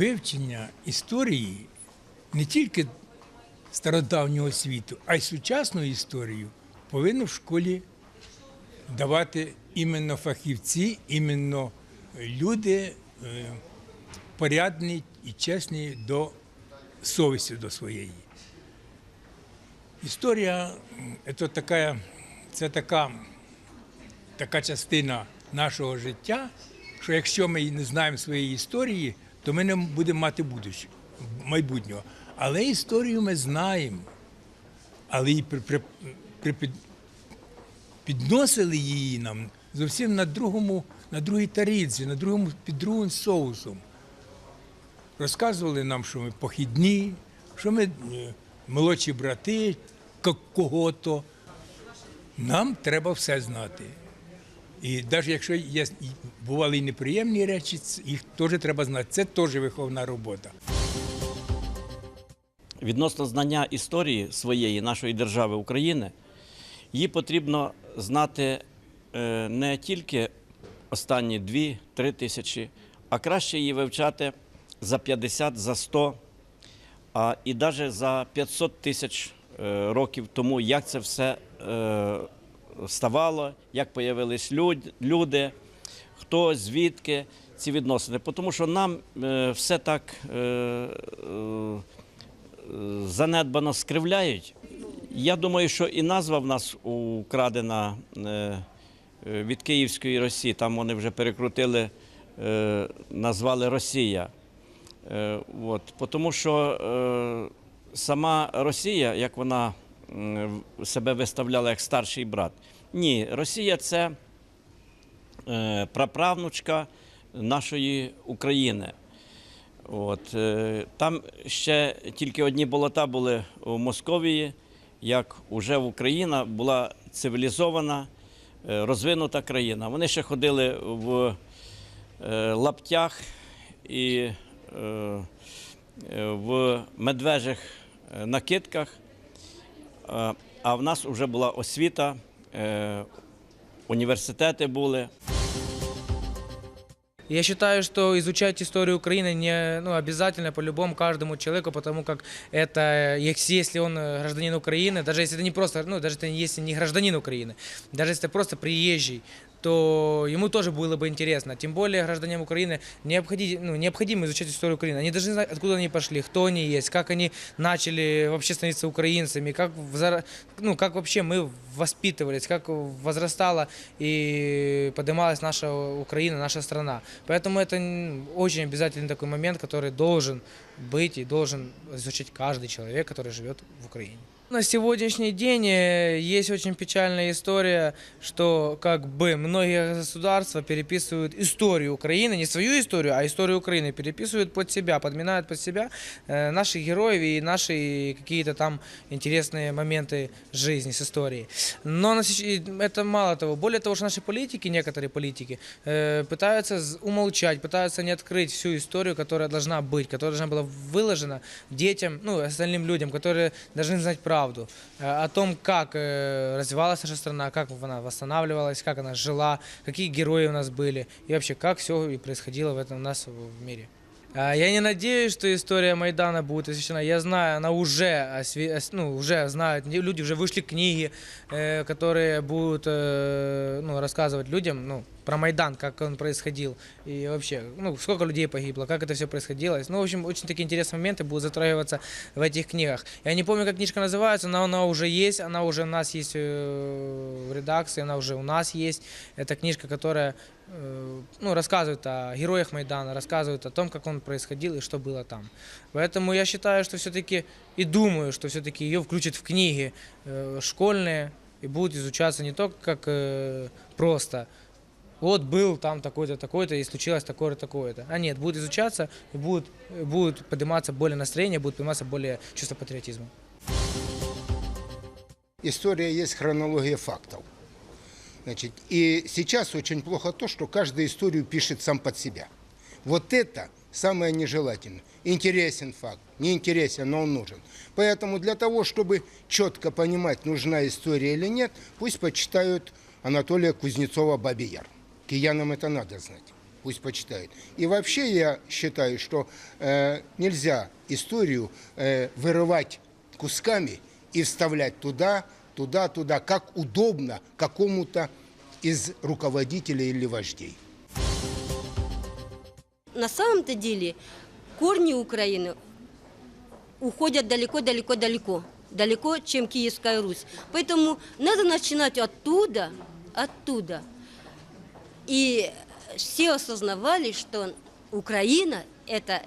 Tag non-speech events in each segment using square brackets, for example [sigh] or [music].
вивчення історії не тільки стародавнього світу, а й сучасну історію повинно в школі давати іменно фахівці, іменно люди е, порядні і чесні до совісті до своєї. Історія це така, це така, така частина нашого життя, що якщо ми не знаємо своєї історії, то ми не будемо мати майбутнього. Але історію ми знаємо. Але і при, при, при, під- підносили її нам зовсім на другому, на другій тарілці, на другому, під другим соусом. Розказували нам, що ми похідні, що ми е, молодші брати кого-то. Нам треба все знати. І навіть якщо є, бували і неприємні речі, їх теж треба знати. Це теж виховна робота. Відносно знання історії своєї нашої держави України, її потрібно знати е, не тільки останні 2-3 тисячі, а краще її вивчати за 50, за 100, а і навіть за 500 тисяч е, років тому, як це все е, ставало, як появились люди, хто звідки ці відносини. Тому що нам е, все так. е, е, занедбано скривляють. Я думаю, що і назва в нас украдена від Київської Росії. Там вони вже перекрутили, назвали Росія. От, тому що сама Росія, як вона себе виставляла як старший брат. Ні, Росія це е, праправнучка нашої України. От, е, там ще тільки одні болота були у Московії, як уже в Україна була цивілізована, е, розвинута країна. Вони ще ходили в лаптях і в медвежих накидках, А- а в нас вже була освіта, е, університети були. Я считаю, что изучать историю Украины не ну, обязательно по-любому каждому человеку, потому как это, ес- если он э, гражданин Украины, даже если это не просто, ну, даже это если не гражданин Украины, даже если это просто приезжий, то ему тоже было бы интересно. Тем более гражданам Украины необходимо, ну, необходимо изучать историю Украины. Они должны знать, откуда они пошли, кто они есть, как они начали вообще становиться украинцами, как, взара- ну, как вообще мы воспитывались, как возрастала и поднималась наша Украина, наша страна. Поэтому это м, очень обязательный такой момент, который должен быть и должен изучить каждый человек, который живет в Украине. На сегодняшний день э, есть очень печальная история, что как бы многие государства переписывают историю Украины, не свою историю, а историю Украины переписывают под себя, подминают под себя э, наших героев и наши какие-то там интересные моменты жизни с историей. Но это мало того. Более того, что наши политики, некоторые политики, э, пытаются умолчать, пытаются не открыть всю историю, которая должна быть, которая должна была выложена детям, ну, остальным людям, которые должны знать правду э, о том, как э, развивалась наша страна, как она восстанавливалась, как она жила, какие герои у нас были, и вообще, как все и происходило в этом у нас в мире. А, Я не надеюсь, что история Майдана будет освещена. Я знаю, она уже, осве- ос- ну, уже знают, не- люди уже вышли книги, э, которые будут э, ну, рассказывать людям ну, про Майдан, как он происходил, и вообще, ну, сколько людей погибло, как это все происходило. Ну, в общем, очень такие интересные моменты будут затрагиваться в этих книгах. Я не помню, как книжка называется, но она уже есть, она уже у нас есть э, в редакции, она уже у нас есть. Это книжка, которая э, ну, рассказывает о героях Майдана, рассказывает о том, как он происходил и что было там. Поэтому я считаю, что все-таки и думаю, что все-таки ее включат в книги э, школьные и будет изучаться не только как просто вот был там такой-то, такой-то, и случилось такое-то, такое-то. А нет, будет изучаться, и будет, будет подниматься более настроение, будет подниматься более чувство патриотизма. История есть хронология фактов. Значит, и сейчас очень плохо то, что каждый историю пишет сам под себя. Вот это самое нежелательное. Интересен факт, не интересен, но он нужен. Поэтому для того, чтобы четко понимать, нужна история или нет, пусть почитают Анатолия Кузнецова «Бабий Яр». Киянам это надо знать. пусть почитают. И вообще я считаю, что э, нельзя историю э, вырывать кусками и вставлять туда, туда, туда, как удобно какому-то из руководителей или вождей. На самом-то деле корни Украины уходят далеко-далеко-далеко, далеко, чем Киевская Русь. Поэтому надо начинать оттуда, оттуда. И все осознавали, что Украина – это,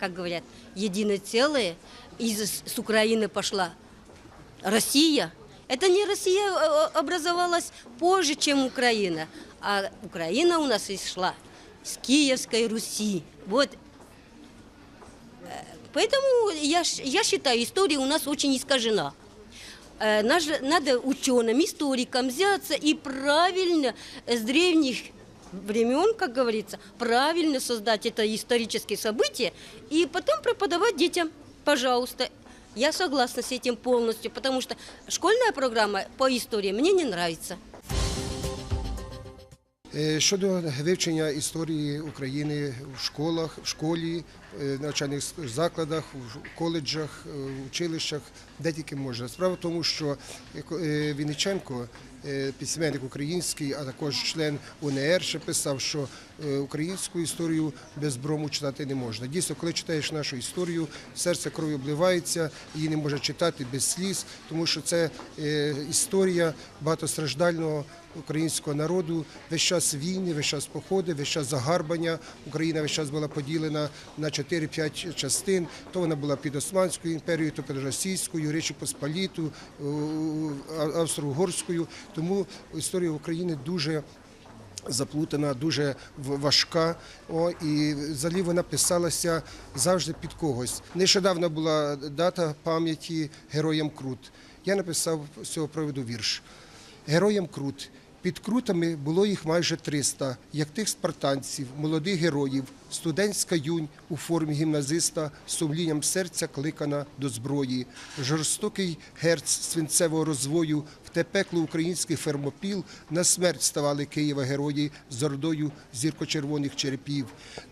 как говорят, единое целое. Из с Украины пошла Россия. Это не Россия э, образовалась позже, чем Украина, а Украина у нас и шла с Киевской Руси. Вот. Э, Поэтому я, я считаю, история у нас очень искажена. Э, Надо ученым, историкам взяться и правильно с древних времен, как говорится, правильно создать это исторические события и потом преподавать детям. Пожалуйста. Я согласна с этим полностью, потому что школьная программа по истории мне не нравится. Е, Щодо вивчення історії України в школах, в школі, е, навчальних закладах, в коледжах, е, училищах, де тільки можна. Справа в тому, що е, ко- е, Вінниченко, е, письменник український, а також член УНР, ще писав, що е, українську історію без брому читати не можна. Дійсно, коли читаєш нашу історію, серце кров'ю обливається, її не можна читати без сліз, тому що це е, історія багатостраждального українського народу. Весь час війни, весь час походи, весь час загарбання. Україна весь час була поділена на 4-5 частин. То вона була під Османською імперією, то під Російською, Речі Посполіту, Австро-Угорською. Тому історія України дуже заплутана, дуже важка. О, і взагалі вона писалася завжди під когось. Нещодавно була дата пам'яті героям Крут. Я написав з цього приводу вірш. Героям Крут. Під крутами було їх майже 300, як тих спартанців, молодих героїв, студентська юнь у формі гімназиста сумлінням серця кликана до зброї. Жорстокий герц свинцевого розвою те пекло українських фермопіл на смерть ставали Києва герої з ордою зірко-червоних черепів.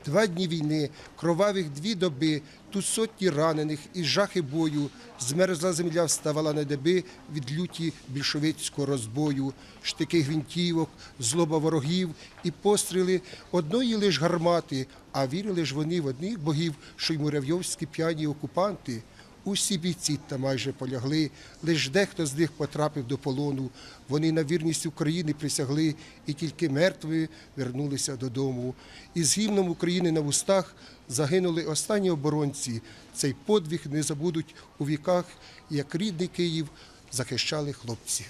Два дні війни, кровавих дві доби, тут сотні ранених і жахи бою. Змерзла земля вставала на деби від люті більшовицького розбою, штики гвинтівок, злоба ворогів і постріли одної лиш гармати, а вірили ж вони в одних богів, що й муравйовські п'яні окупанти. Усі бійці та майже полягли, лиш дехто з них потрапив до полону. Вони на вірність України присягли і тільки мертві вернулися додому. І з гімном України на вустах загинули останні оборонці. Цей подвиг не забудуть у віках, як рідний Київ захищали хлопці.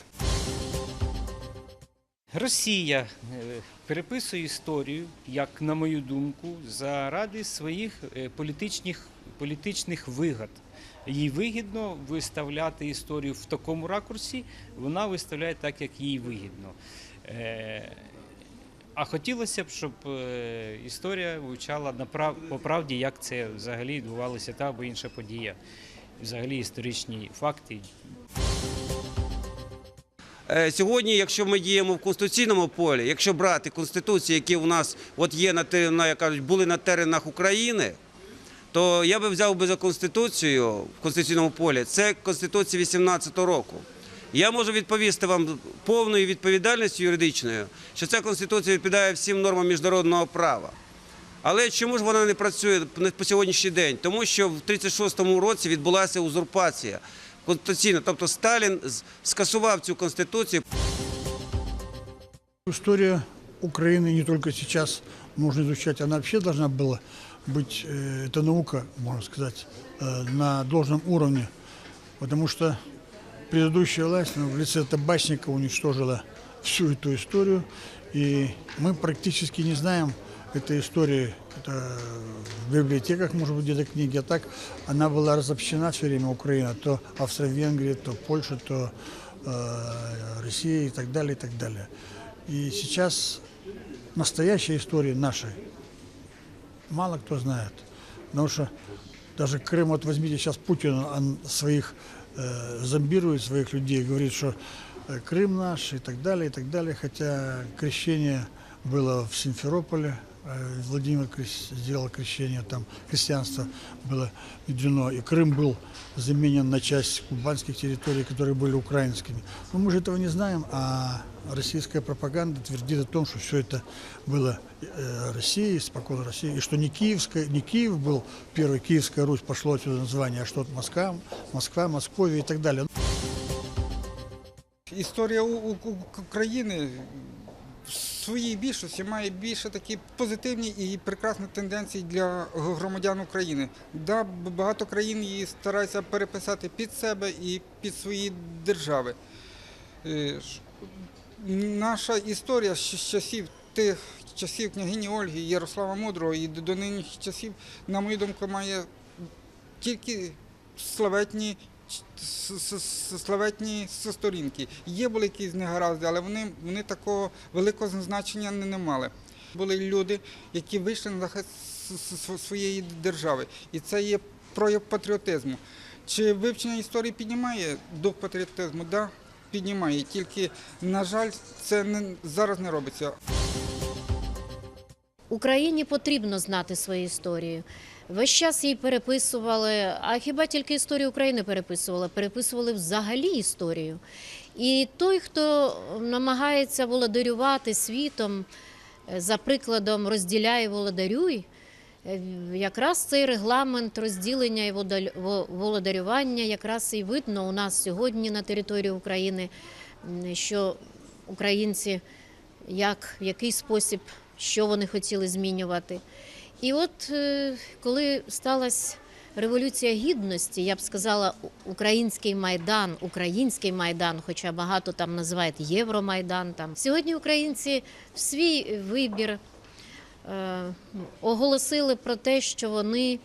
Росія е, переписує історію, як на мою думку, заради своїх е, політичних, політичних вигад. Їй вигідно виставляти історію в такому ракурсі, вона виставляє так, як їй вигідно. Е, А хотілося б, щоб е, історія вивчала прав- по правді, як це взагалі відбувалася та або інша подія. Взагалі історичні факти, Е, Сьогодні, якщо ми діємо в конституційному полі, якщо брати конституції, які у нас от є на те- на, як кажуть, були на теренах України, то я би взяв би за конституцію в конституційному полі. Це конституція 18-го року. Я можу відповісти вам повною відповідальністю юридичною, що ця конституція відповідає всім нормам міжнародного права. Але чому ж вона не працює по сьогоднішній день? Тому що в 36-му році відбулася узурпація конституційна. Тобто Сталін скасував цю конституцію. История Украины не только сейчас нужно изучать, она вообще должна была быть, э, это наука, можно сказать, э, на должном уровне, потому что предыдущая власть ну, в лице Табачника уничтожила всю эту историю, и мы практически не знаем этой истории. Это в библиотеках, может быть, где-то книги, а так она была разобщена все время, Украина, то Австро-Венгрия, то Польша, то э, Россия и так далее, и так далее. И сейчас настоящая история нашей мало кто знает. Потому что даже Крым, вот возьмите сейчас Путин, он своих э, зомбирует своих людей, говорит, что э, Крым наш и так далее, и так далее. Хотя крещение было в Симферополе, э, Владимир крес- сделал крещение, там христианство было введено, и Крым был заменен на часть кубанских территорий, которые были украинскими. Но мы же этого не знаем, а российская пропаганда твердит о том, что все это было э, Россией, спокойно Россией, и что не Киевская, не Киев был первый, Киевская Русь пошло отсюда название, а что Москва, Москва, Московия и так далее. Історія У- своїй більшості має більше такі позитивні і прекрасні тенденції для громадян України. Да, багато країн її стараються переписати під себе і під свої держави. Е, Наша історія з часів тих часів княгині Ольги, Ярослава Мудрого і до нинішніх часів, на мою думку, має тільки славетні славетні сторінки. Є були якісь негаразди, але вони, вони такого великого значення не, не мали. Були люди, які вийшли на захист своєї держави. І це є прояв патріотизму. Чи вивчення історії піднімає дух патріотизму? Да, піднімає. Тільки, на жаль, це не, зараз не робиться. Україні потрібно знати свою історію. Весь час її переписували. А хіба тільки історію України переписували? Переписували взагалі історію. І той, хто намагається володарювати світом, е, за прикладом розділяй, володарюй, е, якраз цей регламент розділення і володарювання якраз і видно у нас сьогодні на території України, що українці як, в який спосіб, що вони хотіли змінювати. І от е, коли сталася революція гідності, я б сказала, український майдан, український майдан, хоча багато там називають Євромайдан. Там сьогодні українці в свій вибір е, оголосили про те, що вони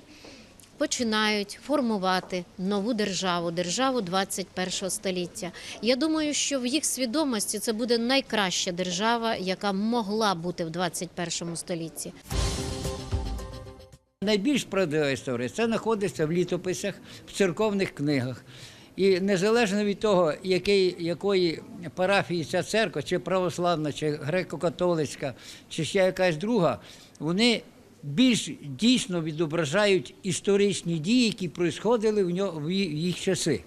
починають формувати нову державу, державу 21 століття. Я думаю, що в їх свідомості це буде найкраща держава, яка могла бути в 21 столітті. Найбільш правдива історія це знаходиться в літописах, в церковних книгах. І незалежно від того, який, якої парафії ця церква, чи православна, чи греко-католицька, чи ще якась друга, вони більш дійсно відображають історичні дії, які происходили в в їх часи.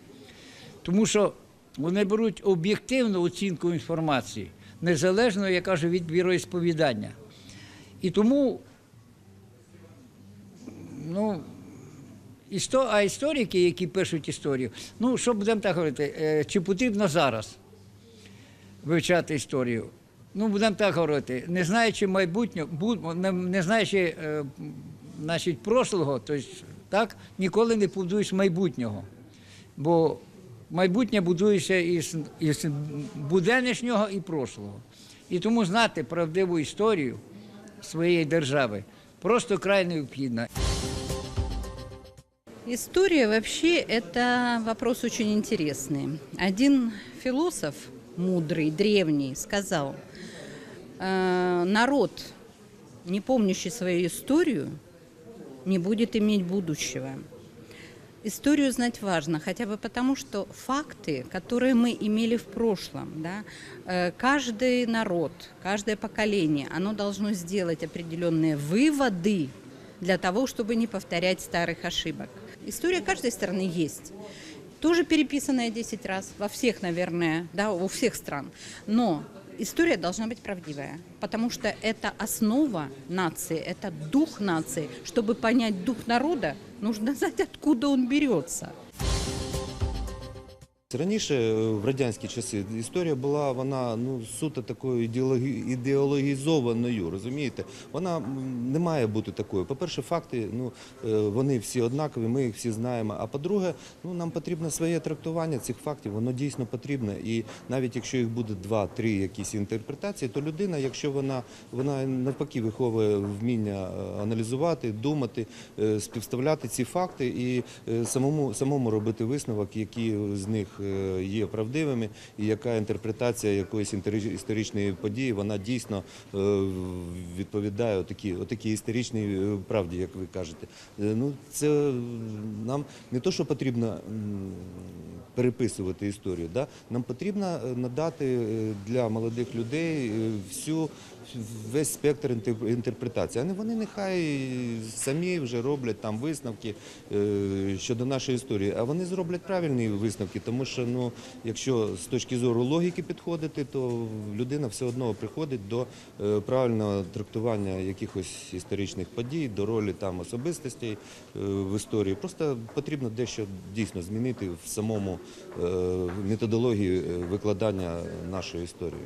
Тому що вони беруть об'єктивну оцінку інформації, незалежно, я кажу, від віроісповідання. І тому ну, істо, а історики, які пишуть історію, ну, що будемо так говорити, е, чи потрібно зараз вивчати історію? Ну, будемо так говорити, не знаючи майбутнього, не, не знаючи е, значить, прошлого, тобто, так, ніколи не будуєш майбутнього. Бо майбутнє будується із, із буденнішнього і прошлого. І тому знати правдиву історію своєї держави просто край необхідно. История вообще это вопрос очень интересный. Один философ мудрый, древний, сказал, «Э, народ, не помнящий свою историю, не будет иметь будущего. Историю знать важно, хотя бы потому, что факты, которые мы имели в прошлом, да, э, каждый народ, каждое поколение, оно должно сделать определенные выводы для того, чтобы не повторять старых ошибок. История каждой страны есть. Тоже переписанная 10 раз, во всех, наверное, да, у всех стран. Но история должна быть правдивая, потому что это основа нации, это дух нации. Чтобы понять дух народа, нужно знать, откуда он берется. Раніше, е, в радянські часи, історія була вона ну суто такою ідеологі- ідеологізованою, розумієте? Вона не має бути такою. По-перше, факти, ну е, вони всі однакові, ми їх всі знаємо. А по-друге, ну нам потрібно своє трактування цих фактів, воно дійсно потрібне. І навіть якщо їх буде два-три якісь інтерпретації, то людина, якщо вона вона навпаки виховує вміння е, аналізувати, думати, співставляти ці факти і самому самому робити висновок, які з них є правдивими, і яка інтерпретація якоїсь історичної події, вона дійсно е, відповідає отакій, отакій історичній е, правді, як ви кажете. Е, Ну це е, нам не то, що потрібно переписувати історію, нам потрібно е, надати е, для молодих людей е, всю весь спектр інтер- інтерпретації. А вони нехай самі вже роблять там висновки е, щодо нашої історії. А вони зроблять правильні висновки, тому що ну, якщо з точки зору логіки підходити, то людина все одно приходить до е, правильного трактування якихось історичних подій, до ролі там особистостей е, в історії. Просто потрібно дещо дійсно змінити в самому методології викладання нашої історії.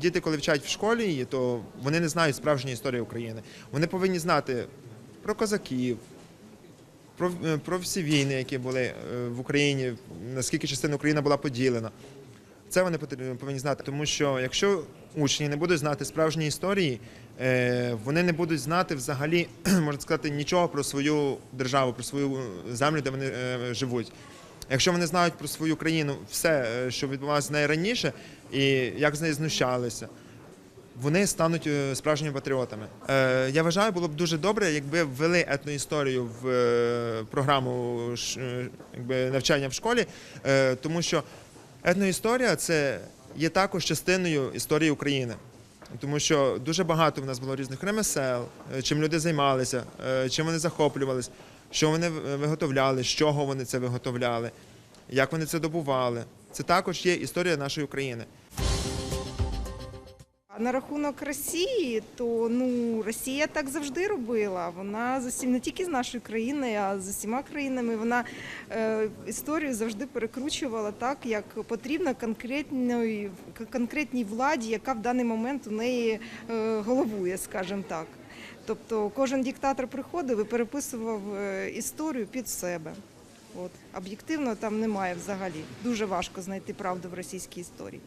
Діти, коли вчать в школі її, то вони не знають справжньої історії України. Вони повинні знати про козаків, про, е, про всі війни, які були е, в Україні, наскільки частина України була поділена. Це вони повинні знати, тому що якщо учні не будуть знати справжньої історії, е, вони не будуть знати взагалі, [clears throat] можна сказати, нічого про свою державу, про свою землю, де вони живуть. Якщо вони знають про свою країну все, що відбувалося з нею раніше, і як з нею знущалися, вони стануть е, справжніми патріотами. Е, Я вважаю, було б дуже добре, якби ввели етноісторію в е, програму якби, навчання в школі, тому що етноісторія це є також частиною історії України. Тому що дуже багато в нас було різних ремесел, чим люди займалися, чим вони захоплювались, що вони виготовляли, з чого вони це виготовляли, як вони це добували. Це також є історія нашої України. На рахунок Росії, то ну Росія так завжди робила. Вона з усім не тільки з нашої країни, а з усіма країнами. Вона е, історію завжди перекручувала так, як потрібно конкретної конкретній владі, яка в даний момент у неї е, головує, скажімо так. Тобто кожен диктатор приходив і переписував е, історію під себе. От об'єктивно там немає взагалі. Дуже важко знайти правду в російській історії.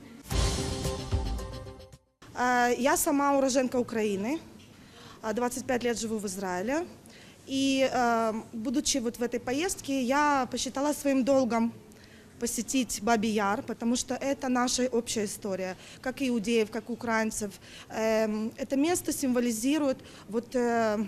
Э, Я сама уроженка Украины, а, 25 лет живу в Израиле. И э, будучи вот в этой поездке, я посчитала своим долгом посетить Баби Яр, потому что это наша общая история, как иудеев, как украинцев. Эм, Это место символизирует вот э,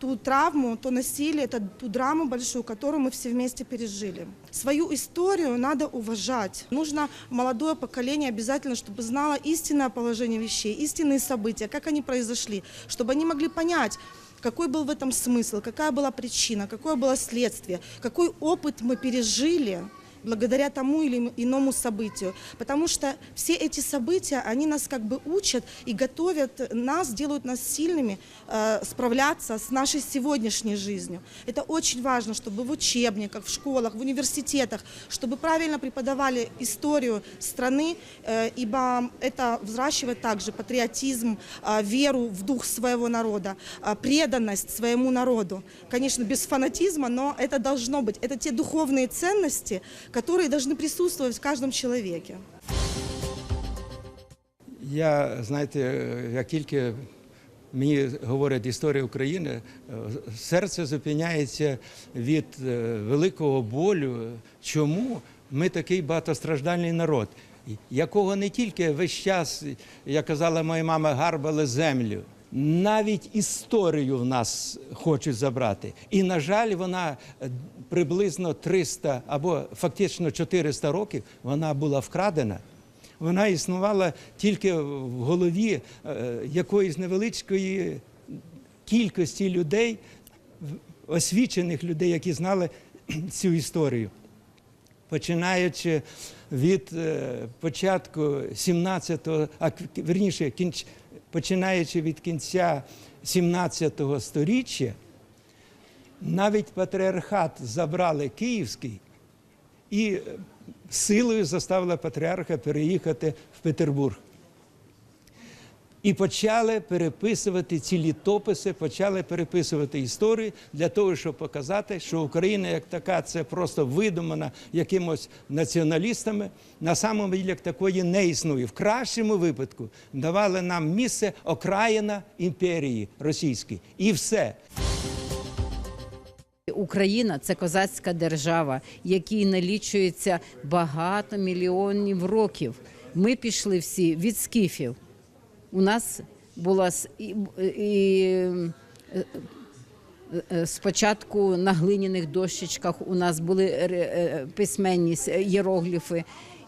ту травму, то насилие, это ту драму большую, которую мы все вместе пережили. Свою историю надо уважать. Нужно молодое поколение обязательно, чтобы знало истинное положение вещей, истинные события, как они произошли, чтобы они могли понять, какой был в этом смысл, какая была причина, какое было следствие, какой опыт мы пережили благодаря тому или иному событию. Потому что все эти события, они нас как бы учат и готовят нас, делают нас сильными э, справляться с нашей сегодняшней жизнью. Это очень важно, чтобы в учебниках, в школах, в университетах, чтобы правильно преподавали историю страны, э, ибо это взращивает также патриотизм, э, веру в дух своего народа, э, преданность своему народу. Конечно, без фанатизма, но это должно быть. Это те духовные ценности, которые должны присутствовать в каждом человеке. Я, знаєте, як тільки мені говорять історія України, е, серце зупиняється від е, великого болю. Чому ми такий багатостраждальний народ, якого не тільки весь час, як казала моя мама, гарбали землю. Навіть історію в нас хочуть забрати. І, на жаль, вона е, приблизно 300 або фактично 400 років вона була вкрадена. Вона існувала тільки в голові е, якоїсь невеличкої кількості людей, освічених людей, які знали [clears throat] цю історію. Починаючи від е, початку 17-го, а верніше, кінч, починаючи від кінця 17-го сторіччя, навіть патріархат забрали Київський і силою заставили патріарха переїхати в Петербург. І почали переписувати ці літописи, почали переписувати історію для того, щоб показати, що Україна як така це просто видумана якимось націоналістами. На самому ділі такої не існує. В кращому випадку давали нам місце окраїна імперії російської. І все. Україна це козацька держава, якій налічується багато мільйонів років. Ми пішли всі від скіфів. У нас була і, і, е, е, спочатку на глиняних дощечках у нас були е, письменні іерогліфи.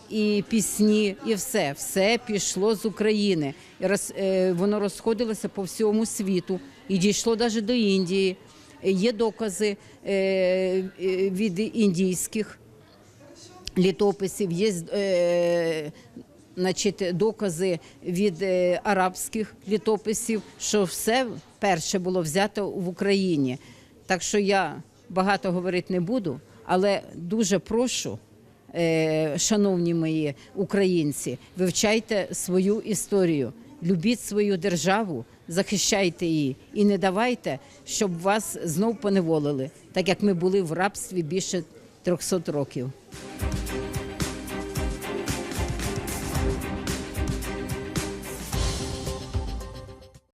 і пісні, і все. Все пішло з України. Роз, воно розходилося по всьому світу і дійшло навіть до Індії. Є докази від індійських літописів, є значить, докази від е, арабських літописів, що все перше було взято в Україні. Так що я багато говорити не буду, але дуже прошу. е, Шановні мої українці, вивчайте свою історію, любіть свою державу, захищайте її і не давайте, щоб вас знов поневолили, так як ми були в рабстві більше 300 років.